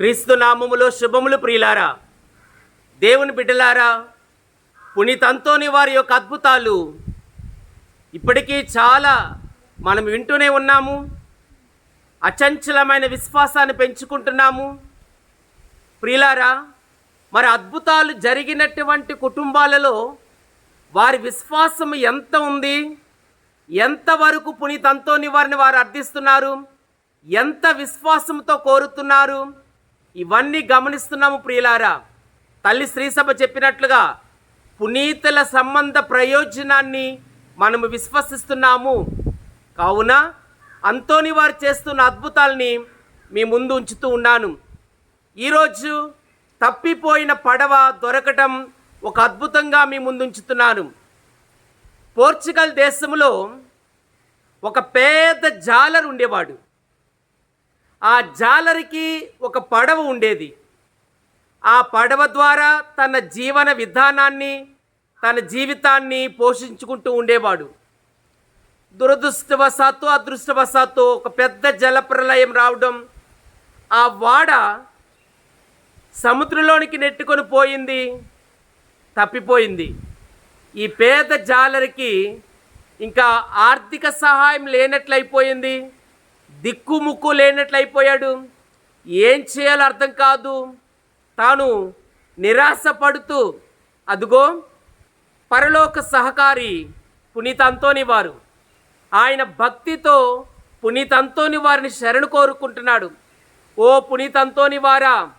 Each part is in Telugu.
క్రీస్తు నామములో శుభములు ప్రియులారా దేవుని బిడ్డలారా పునీతంతోని వారి యొక్క అద్భుతాలు ఇప్పటికీ చాలా మనం వింటూనే ఉన్నాము అచంచలమైన విశ్వాసాన్ని పెంచుకుంటున్నాము. ప్రియులారా మరి అద్భుతాలు జరిగినటువంటి కుటుంబాలలో వారి విశ్వాసం ఎంత ఉంది? ఎంతవరకు పునీతంతోని వారిని వారు అర్థిస్తున్నారు? ఎంత విశ్వాసంతో కోరుతున్నారు? ఇవన్నీ గమనిస్తున్నాము ప్రియులారా. తల్లి శ్రీసభ చెప్పినట్లుగా పునీతుల సంబంధ ప్రయోజనాన్ని మనము విశ్వసిస్తున్నాము. కావున అంతోని వారు చేస్తున్న అద్భుతాల్ని మీ ముందు ఉంచుతూ ఉన్నాను. ఈరోజు తప్పిపోయిన పడవ దొరకటం ఒక అద్భుతంగా మీ ముందు ఉంచుతున్నాను. పోర్చుగల్ దేశంలో ఒక పేద జాలర్ ఉండేవాడు. ఆ జాలరికి ఒక పడవ ఉండేది. ఆ పడవ ద్వారా తన జీవన విధానాన్ని తన జీవితాన్ని పోషించుకుంటూ ఉండేవాడు. దురదృష్టవశాత్తు అదృష్టవశాత్తు ఒక పెద్ద జలప్రలయం రావడం ఆ వాడ సముద్రంలోనికి నెట్టుకొని పోయింది తప్పిపోయింది. ఈ పేద జాలరికి ఇంకా ఆర్థిక సహాయం లేనట్లయిపోయింది. దిక్కుముక్కు లేనట్లయిపోయాడు. ఏం చేయాలో అర్థం కాదు. తాను నిరాశపడుతూ అదుగో పరలోక సహకారి పునీత అంతోని వారు. ఆయన భక్తితో పునీత అంతోని వారిని శరణు కోరుకుంటున్నాడు. ఓ పునీత అంతోని వారా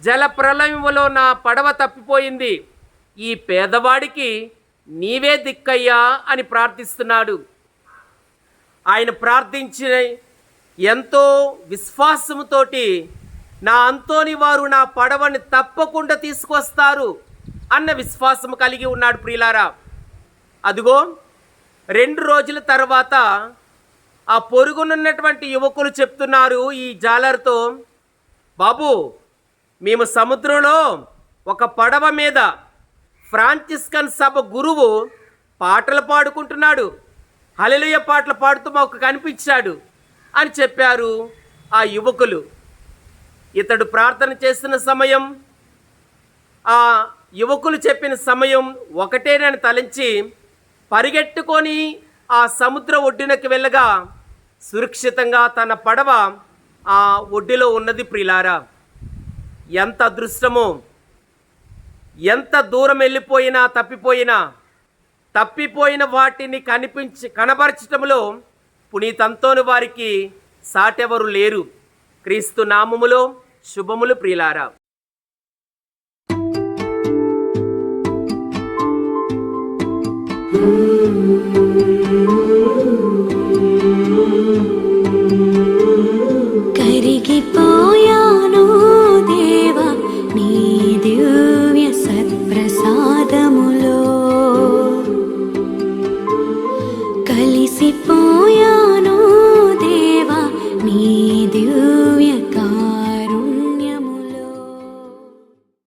జల ప్రళయంలో నా పడవ తప్పిపోయింది. ఈ పేదవాడికి నీవే దిక్కయ్యా అని ప్రార్థిస్తున్నాడు. ఆయన ప్రార్థించిన ఎంతో విశ్వాసముతోటి నా అంతోని వారు నా పడవని తప్పకుండా తీసుకొస్తారు అన్న విశ్వాసం కలిగి ఉన్నాడు ప్రియులారా. అదిగో రెండు రోజుల తర్వాత ఆ పొరుగునున్నటువంటి యువకులు చెప్తున్నారు ఈ జాలర్తో బాబు మేము సముద్రంలో ఒక పడవ మీద ఫ్రాంచిస్కన్ సభ గురువు పాటలు పాడుకుంటున్నాడు. హలలుయ పాటలు పాడుతూ మాకు కనిపించాడు. అని చెప్పారు ఆ యువకులు. ఇతడు ప్రార్థన చేస్తున్న సమయం ఆ యువకులు చెప్పిన సమయం ఒకటేనని తలంచి పరిగెట్టుకొని ఆ సముద్ర ఒడ్డునకి వెళ్ళగా సురక్షితంగా తన పడవ ఆ ఒడ్డులో ఉన్నది ప్రిలారా. ఎంత అదృష్టమో ఎంత దూరం వెళ్ళిపోయినా తప్పిపోయినా తప్పిపోయిన వాటిని కనిపించి కనబరచటంలో పునీతంతోని వారికి సాటెవరు లేరు. క్రీస్తు నామములో శుభములు ప్రియులారా. కరిగిపోయాను